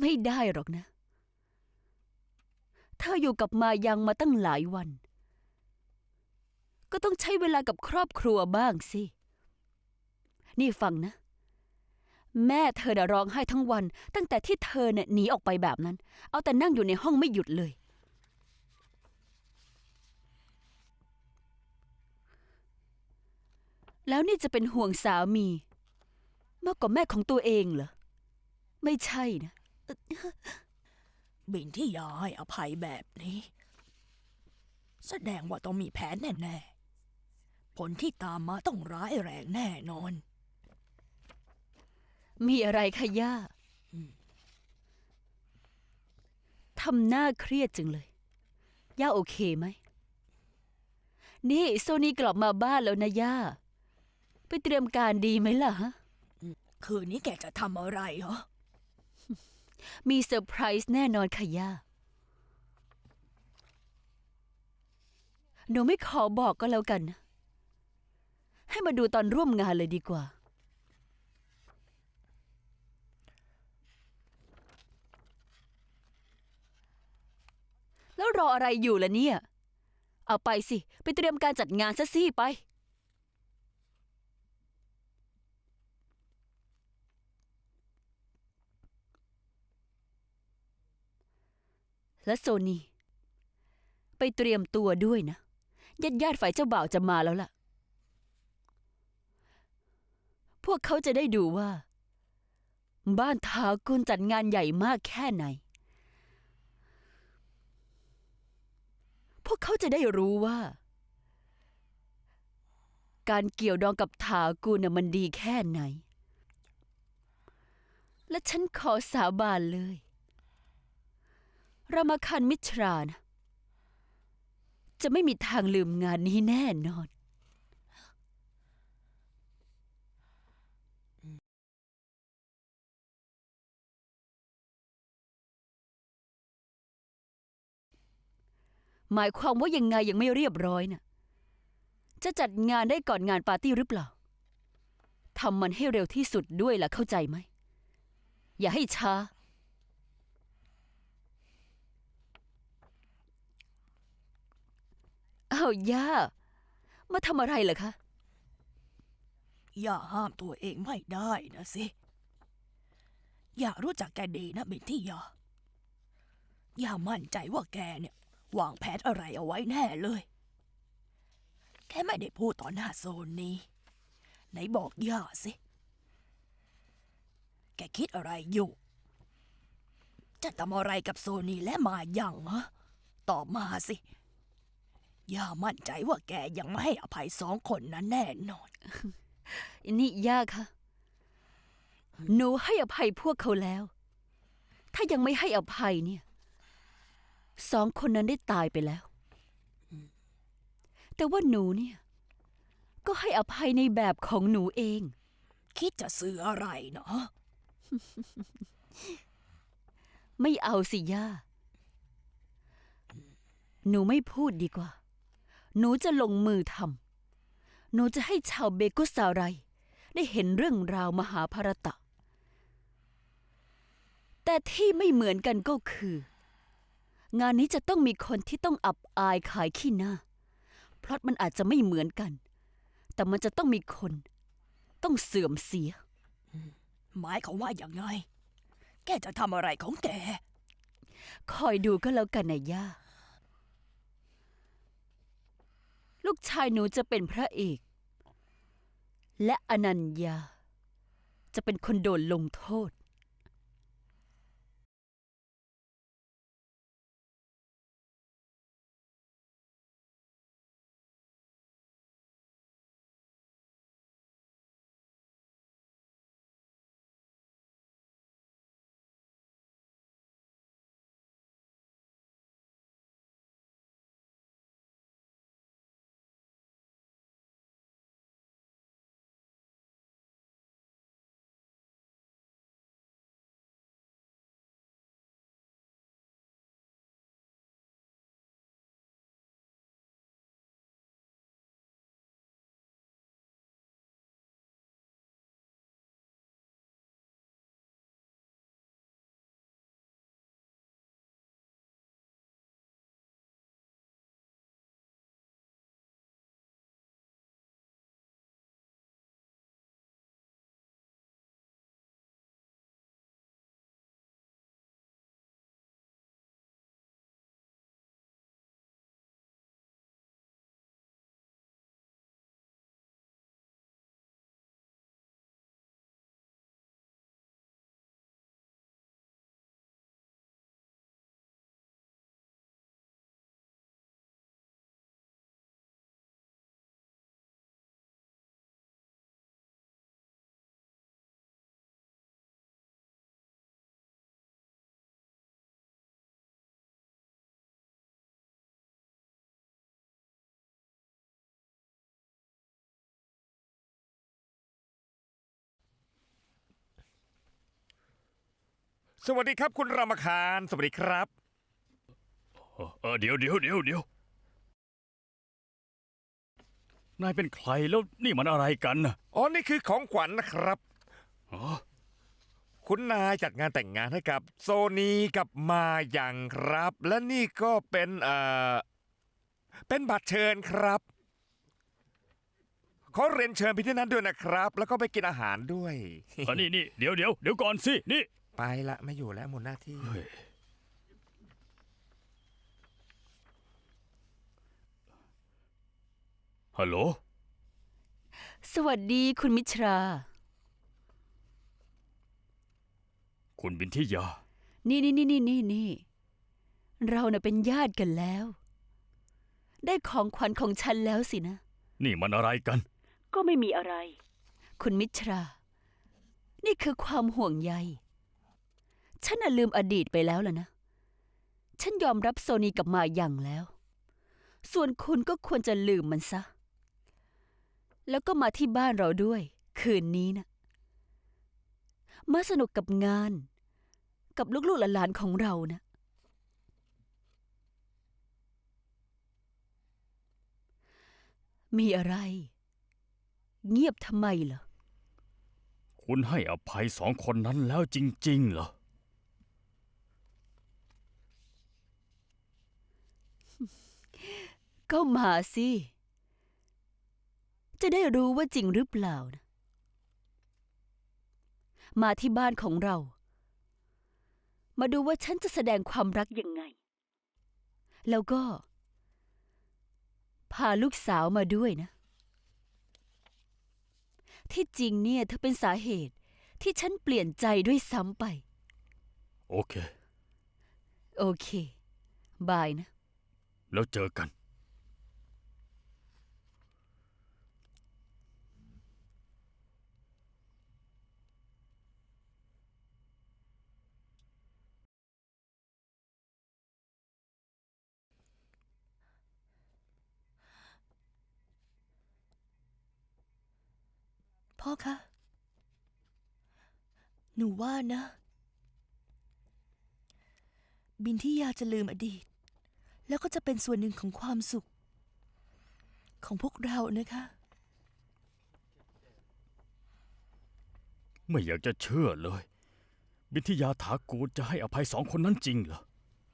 ไม่ได้หรอกนะ เธออยู่กับมายังมาตั้งหลายวัน ก็ต้องใช้เวลากับครอบครัวบ้างสิ นี่ฟังนะ แม่เธอน่ะร้องไห้ทั้งวัน ตั้งแต่ที่เธอเนี่ยหนีออกไปแบบนั้น เอาแต่นั่งอยู่ในห้องไม่หยุดเลย แล้วนี่จะเป็นห่วงสามี มากกว่าแม่ของตัวเองเหรอ ไม่ใช่นะ บินที่ยาให้อภัยแบบนี้ แสดงว่าต้องมีแผนแน่ๆ ผลที่ตามมาต้องร้ายแรงแน่นอน มีอะไรคะย่าทำหน้าเครียดจังเลย ย่าโอเคไหม นี่โซนี่กลับมาบ้านแล้วนะย่า ไปเตรียมการดีไหมล่ะฮะคืนนี้แกจะทำอะไรเหรอ มีเซอร์ไพรส์แน่นอนค่ะย่า หนูไม่ขอบอกก็แล้วกันนะให้มาดูตอนร่วมงานเลยดีกว่า แล้วรออะไรอยู่ล่ะเนี่ย เอาไปสิ ไปเตรียมการจัดงานซะสิไป และโซนี ไปเตรียมตัวด้วยนะญาติญาติฝ่ายเจ้าบ่าวจะมาแล้วล่ะ พวกเขาจะได้ดูว่า บ้านทากุลจัดงานใหญ่มากแค่ไหน พวกเขาจะได้รู้ว่า การเกี่ยวดองกับถากุลน่ะมันดีแค่ไหน และฉันขอสาบานเลย รามาคันมิตรานะจะไม่มีทางลืมงานนี้แน่นอน หมายความว่ายังไงยังไม่เรียบร้อยน่ะ จะจัดงานได้ก่อนงานปาร์ตี้หรือเปล่า ทำมันให้เร็วที่สุดด้วยล่ะเข้าใจไหม อย่าให้ช้า อ้าวย่า มาทำอะไรเหรอคะ อย่าห้ามตัวเองไม่ได้นะสิ อย่ารู้จักแกดีนะบินที่ยาอย่ามั่นใจว่าแกเนี่ยวางแผนอะไรเอาไว้แน่เลยแค่ไม่ได้พูดต่อหน้าโซนนี้ ไหนบอกย่าสิ แกคิดอะไรอยู่ จะทำอะไรกับโซนีและมายังฮะตอบมาสิ ย่ามั่นใจว่าแกยังไม่ให้อภัยสองคนนั้นแน่นอน นี่ย่าคะหนูให้อภัยพวกเขาแล้ว ถ้ายังไม่ให้อภัยเนี่ย สองคนนั้นได้ตายไปแล้ว แต่ว่าหนูเนี่ย ก็ให้อภัยในแบบของหนูเอง คิดจะซื้ออะไรเนาะไม่เอาสิย่า หนูไม่พูดดีกว่า หนูจะลงมือทำหนูจะให้ชาวเบกุสาไรได้เห็นเรื่องราวมหาภารตะ แต่ที่ไม่เหมือนกันก็คือ งานนี้จะต้องมีคนที่ต้องอับอายขายขี้หน้า เพราะมันอาจจะไม่เหมือนกัน แต่มันจะต้องมีคน ต้องเสื่อมเสีย หมายเขามว่าอย่างไง แกจะทำอะไรของแก คอยดูก็แล้วกันนะย่า ลูกชายหนูจะเป็นพระเอก และอนัญญา จะเป็นคนโดนลงโทษ สวัสดีครับคุณรามคารสวัสดีครับเออเออเดี๋ยวเดี๋ยวเดี๋ยวเดี๋ยวนายเป็นใครแล้วนี่มันอะไรกันน่ะอ๋อนี่คือของขวัญนะครับ อ๋อคุณนายจัดงานแต่งงานให้กับโซนีกับมาอย่างครับ และนี่ก็เป็นเอ่อเป็นบัตรเชิญครับขอเรียนเชิญไปที่นั้นด้วยนะครับ แล้วก็ไปกินอาหารด้วย อันนี้นี่เดี๋ยวเดี๋ยวเดี๋ยวก่อนสิ นี่ ไปละไม่อยู่แล้วหมดหน้าที่ เฮ้ยฮัลโหล สวัสดีคุณมิตรา คุณบินทิยา นี่นี่นี่นี่นี่นี่ เราเน่ะเป็นญาติกันแล้ว ได้ของขวัญของฉันแล้วสินะ นี่มันอะไรกัน ก็ไม่มีอะไร คุณมิตรา นี่คือความห่วงใย ฉันน่ะลืมอดีตไปแล้วล่ะนะ ฉันยอมรับโซนีกับมาอย่างแล้ว ส่วนคุณก็ควรจะลืมมันซะ แล้วก็มาที่บ้านเราด้วย คืนนี้นะมาสนุกกับงาน กับลูกๆหลานๆของเรานะ มีอะไร เงียบทำไมเหรอ คุณให้อภัยสองคนนั้นแล้วจริง ๆ เหรอ ก็มาสิ จะได้รู้ว่าจริงหรือเปล่านะมาที่บ้านของเรา มาดูว่าฉันจะแสดงความรักยังไง แล้วก็ พาลูกสาวมาด้วยนะ ที่จริงเนี่ยเธอเป็นสาเหตุที่ฉันเปลี่ยนใจด้วยซ้ำไป โอเค โอเค บายนะ แล้วเจอกัน พ่อคะ หนูว่านะ บินที่ยาจะลืมอดีต แล้วก็จะเป็นส่วนหนึ่งของความสุข ของพวกเรานะคะ ไม่อยากจะเชื่อเลยบินทิยาถากูลจะให้อภัยสองคนนั้นจริงเหรอ